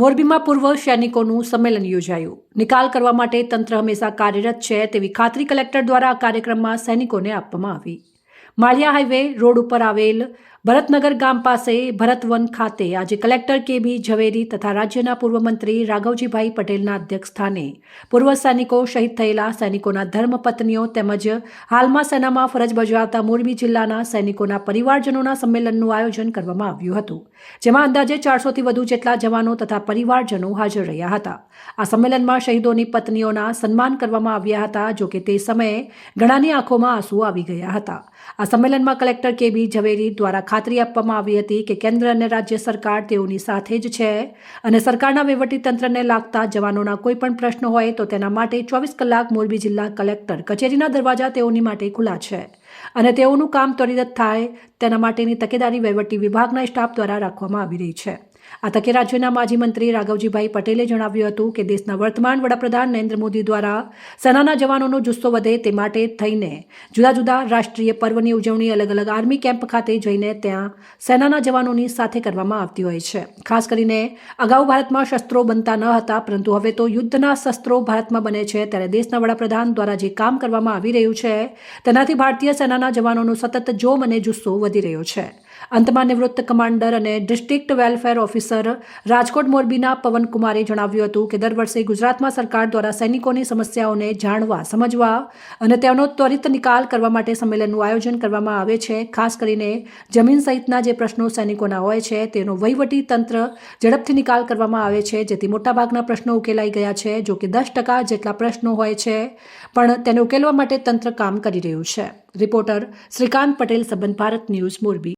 મોરબીમાં પૂર્વ સૈનિકોનું સંમેલન યોજાયું. નિકાલ કરવા માટે તંત્ર હંમેશા કાર્યરત છે તેવી ખાતરી કલેક્ટર દ્વારા કાર્યક્રમમાં સૈનિકોને આપવામાં આવી. માળિયા હાઈવે રોડ ઉપર આવેલ ભરતનગર ગામ પાસે ભરતવન ખાતે આજે કલેક્ટર કે બી ઝવેરી તથા રાજ્યના પૂર્વ મંત્રી રાઘવજીભાઈ પટેલના અધ્યક્ષ સ્થાને પૂર્વ સૈનિકો શહીદ થયેલા સૈનિકોના ધર્મપત્નીઓ તેમજ હાલમાં સેનામાં ફરજ બજાવતા મોરબી જિલ્લાના સૈનિકોના પરિવારજનોના સંમેલનનું આયોજન કરવામાં આવ્યું હતું, જેમાં અંદાજે ચારસોથી વધુ જેટલા જવાનો તથા પરિવારજનો હાજર રહ્યા હતા. આ સંમેલનમાં શહીદોની પત્નીઓના સન્માન કરવામાં આવ્યા હતા જોકે તે સમયે ઘણાની આંખોમાં આંસુ આવી ગયા હતા. આ સંમેલનમાં કલેક્ટર કે બી ઝવેરી દ્વારા ખાતરી આપવામાં આવી હતી કે કેન્દ્ર અને રાજ્ય સરકાર તેઓની સાથે જ છે. અને સરકારના વહીવટીતંત્રને લાગતા જવાનોના કોઈ પણ પ્રશ્ન હોય તો તેના માટે ચોવીસ કલાક મોરબી જિલ્લા કલેક્ટર કચેરીના દરવાજા તેઓની માટે ખુલ્લા છે. અને તેઓનું કામ ત્વરિત થાય તેના માટેની તકેદારી વહીવટી વિભાગના સ્ટાફ દ્વારા રાખવામાં આવી રહી છે. આ તકે રાજ્યના માજી મંત્રી રાઘવજીભાઈ પટેલે જણાવ્યું હતું કે દેશના વર્તમાન વડાપ્રધાન નરેન્દ્ર મોદી દ્વારા સેનાના જવાનોનો જુસ્સો વધે તે માટે થઈને જુદા જુદા રાષ્ટ્રીય પર્વની ઉજવણી અલગ અલગ આર્મી કેમ્પ ખાતે જઈને ત્યાં સેનાના જવાનોની સાથે કરવામાં આવતી હોય છે. ખાસ કરીને અગાઉ ભારતમાં શસ્ત્રો બનતા ન હતા, પરંતુ હવે તો યુદ્ધના શસ્ત્રો ભારતમાં બને છે. ત્યારે દેશના વડાપ્રધાન દ્વારા જે કામ કરવામાં આવી રહ્યું છે, તેનાથી ભારતીય સેનાના જવાનોનો સતત જોમ અને જુસ્સો વધી રહ્યો છે. અંતમાં નિવૃત્ત કમાન્ડર અને ડિસ્ટ્રિક્ટ વેલફેર ઓફિસર રાજકોટ મોરબીના પવનકુમારે જણાવ્યું હતું કે દર વર્ષે ગુજરાતમાં સરકાર દ્વારા સૈનિકોની સમસ્યાઓને જાણવા, સમજવા અને તેનો ત્વરિત નિકાલ કરવા માટે સંમેલનનું આયોજન કરવામાં આવે છે. ખાસ કરીને જમીન સહિતના જે પ્રશ્નો સૈનિકોના હોય છે, તેનો વહીવટી તંત્ર ઝડપથી નિકાલ કરવામાં આવે છે. જેથી મોટાભાગના પ્રશ્નો ઉકેલાઈ ગયા છે, જો કે દસ ટકા જેટલા પ્રશ્નો હોય છે, પણ તેને ઉકેલવા માટે તંત્ર કામ કરી રહ્યું છે. રિપોર્ટર શ્રીકાંત પટેલ સંબંધ ભારત ન્યૂઝ મોરબી